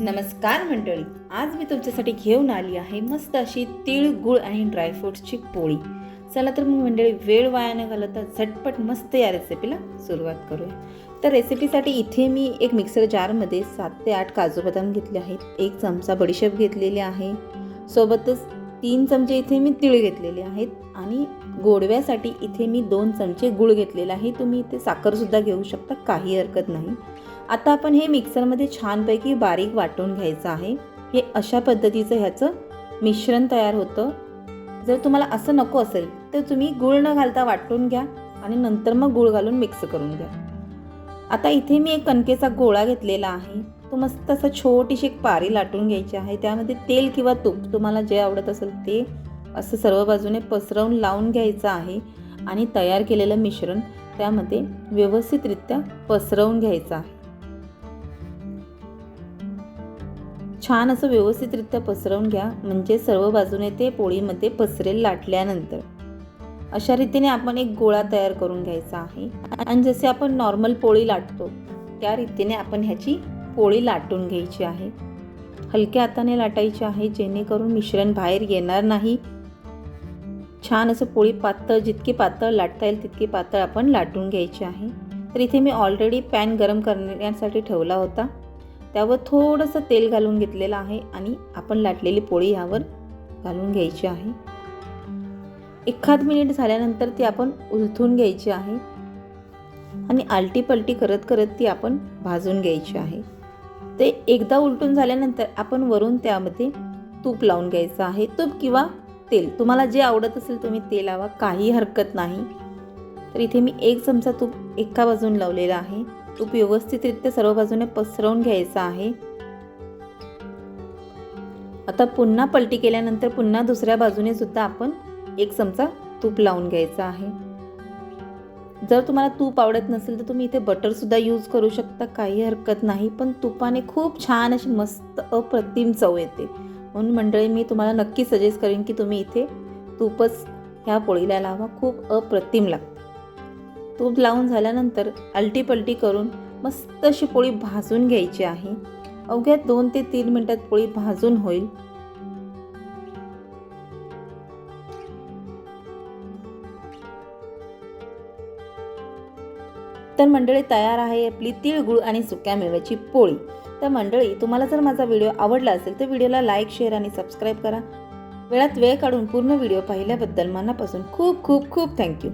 नमस्कार मंडळी. आज मी तुमच्यासाठी घेऊन आली आहे मस्त अशी तीळ गुळ आणि ड्रायफ्रूट्सची पोळी. चला तर मग मंडळी वेळ वाया न घालवता झटपट मस्त या रेसिपीला सुरुवात करूया. तर रेसिपीसाठी इथे मी एक मिक्सर जारमध्ये सात ते आठ काजू बदाम घेतले आहेत. एक चमचा बडीशेप घेतलेली आहे. सोबतच तीन चमचे इथे मी तीळ घेतलेले आहेत आणि गोडव्यासाठी इथे मी दोन चमचे गुळ घेतलेला आहे. तुम्ही इथे साखरसुद्धा घेऊ शकता काही हरकत नाही. आता आपण हे मिक्सरमध्ये छानपैकी बारीक वाटून घ्यायचं आहे. हे अशा पद्धतीचं ह्याचं मिश्रण तयार होतं. जर तुम्हाला असं नको असेल तर तुम्ही गूळ न घालता वाटून घ्या आणि नंतर मग गूळ घालून मिक्स करून घ्या. आता इथे मी एक कणकेचा गोळा घेतलेला आहे. तो मस्त असं छोटीशी एक पारी लाटून घ्यायची आहे. त्यामध्ये तेल किंवा तूप तुम्हाला जे आवडत असेल ते असं सर्व बाजूने पसरवून लावून घ्यायचं आहे आणि तयार केलेलं मिश्रण त्यामध्ये व्यवस्थितरित्या पसरवून घ्यायचं आहे. छान असं व्यवस्थितरित्या पसरवून घ्या. म्हणजे सर्व बाजूने ते पोळीमध्ये पसरेल लाटल्यानंतर. अशा रीतीने आपण एक गोळा तयार करून घ्यायचा आहे. आणि जसे आपण नॉर्मल पोळी लाटतो त्या रीतीने आपण ह्याची पोळी लाटून घ्यायची आहे. हलक्या हाताने लाटायची आहे जेणेकरून मिश्रण बाहेर येणार नाही. छान असं पोळी पातळ जितकी पातळ लाटता येईल तितकी पातळ आपण लाटून घ्यायची आहे. तर इथे मी ऑलरेडी पॅन गरम करण्यासाठी ठेवला होता. त्यावर थोडंसं तेल घालून घेतलेलं आहे आणि आपण लाटलेली पोळी ह्यावर घालून घ्यायची आहे. एखाद मिनिट झाल्यानंतर ती आपण उलथून घ्यायची आहे आणि आलटी पलटी करत करत ती आपण भाजून घ्यायची आहे. ते एकदा उलटून झाल्यानंतर आपण वरून त्यामध्ये तूप लावून घ्यायचं आहे. तूप किंवा तेल. तुम्हाला जे आवडत असेल तुम्ही ते लावा. काही हरकत नाही. तर इथे मी एक चमचा तूप एका बाजून लावलेला आहे. तूप व्यवस्थितरित्या सर्व बाजूने पसरवून घ्यायचं आहे. आता पुन्हा पलटी केल्यानंतर पुन्हा दुसऱ्या बाजूने सुद्धा आपण एक चमचा तूप लावून घ्यायचा आहे. जर तुम्हाला तूप आवडत नसेल तर तुम्ही इथे बटरसुद्धा यूज करू शकता काही हरकत नाही. पण तुपाने खूप छान अशी मस्त अप्रतिम चव येते. म्हणून मंडळी मी तुम्हाला नक्की सजेस्ट करेन की तुम्ही इथे तूपच ह्या पोळीला लावा. खूप अप्रतिम लागते. तूप लावून झाल्यानंतर अलटीपलटी करून मस्त अशी पोळी भाजून घ्यायची आहे. अवघ्या दोन ते तीन मिनटात पोळी भाजून होईल. तर मंडळी तयार आहे आपली तिळगुळ आणि सुक्या मेव्याची पोळी. तर मंडळी तुम्हाला जर माझा व्हिडिओ आवडला असेल तर व्हिडिओला लाईक शेअर आणि सबस्क्राईब करा. वेळात वेळ काढून पूर्ण व्हिडिओ पाहिल्याबद्दल मनापासून खूप खूप खूप थँक्यू.